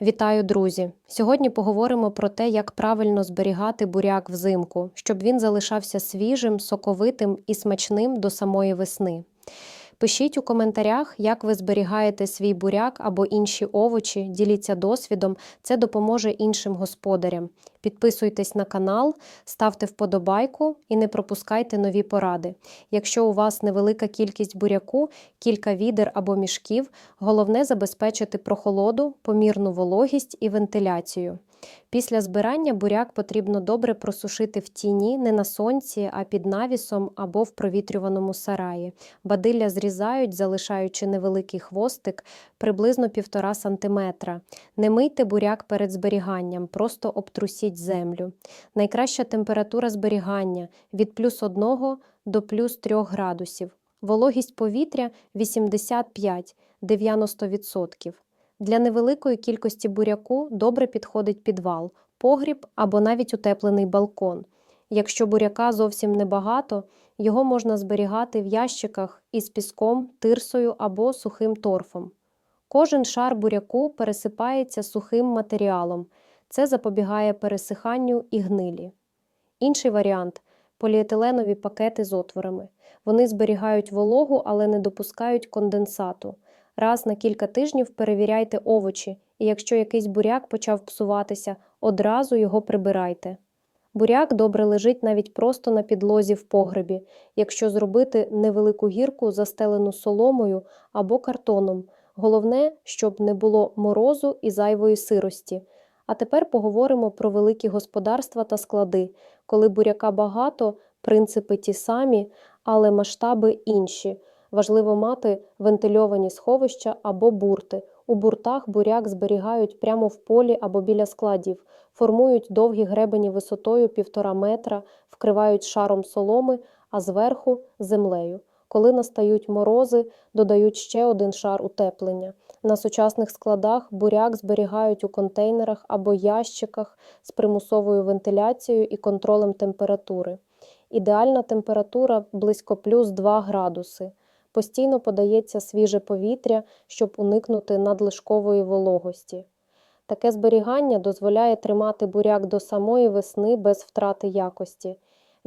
Вітаю, друзі! Сьогодні поговоримо про те, як правильно зберігати буряк взимку, щоб він залишався свіжим, соковитим і смачним до самої весни. Пишіть у коментарях, як ви зберігаєте свій буряк або інші овочі, діліться досвідом, це допоможе іншим господарям. Підписуйтесь на канал, ставте вподобайку і не пропускайте нові поради. Якщо у вас невелика кількість буряку, кілька відер або мішків, головне забезпечити прохолоду, помірну вологість і вентиляцію. Після збирання буряк потрібно добре просушити в тіні, не на сонці, а під навісом або в провітрюваному сараї. Бадилля зрізають, залишаючи невеликий хвостик приблизно 1,5 см. Не мийте буряк перед зберіганням, просто обтрусіть землю. Найкраща температура зберігання від плюс 1 до плюс 3 градусів. Вологість повітря 85-90%. Для невеликої кількості буряку добре підходить підвал, погріб або навіть утеплений балкон. Якщо буряка зовсім небагато, його можна зберігати в ящиках із піском, тирсою або сухим торфом. Кожен шар буряку пересипається сухим матеріалом. Це запобігає пересиханню і гнилі. Інший варіант поліетиленові пакети з отворами. Вони зберігають вологу, але не допускають конденсату. Раз на кілька тижнів перевіряйте овочі, і якщо якийсь буряк почав псуватися, одразу його прибирайте. Буряк добре лежить навіть просто на підлозі в погребі, якщо зробити невелику гірку, застелену соломою або картоном. Головне, щоб не було морозу і зайвої сирості. А тепер поговоримо про великі господарства та склади. Коли буряка багато, принципи ті самі, але масштаби інші. Важливо мати вентильовані сховища або бурти. У буртах буряк зберігають прямо в полі або біля складів, формують довгі гребені висотою 1,5 метра, вкривають шаром соломи, а зверху землею. Коли настають морози, додають ще один шар утеплення. На сучасних складах буряк зберігають у контейнерах або ящиках з примусовою вентиляцією і контролем температури. Ідеальна температура близько плюс 2 градуси. Постійно подається свіже повітря, щоб уникнути надлишкової вологості. Таке зберігання дозволяє тримати буряк до самої весни без втрати якості.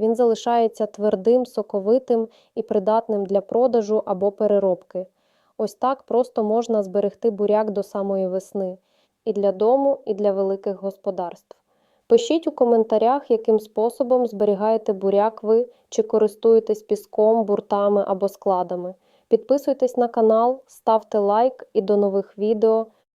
Він залишається твердим, соковитим і придатним для продажу або переробки. Ось так просто можна зберегти буряк до самої весни і для дому, і для великих господарств. Пишіть у коментарях, яким способом зберігаєте буряк ви чи користуєтесь піском, буртами або складами. Підписуйтесь на канал, ставте лайк і до нових відео.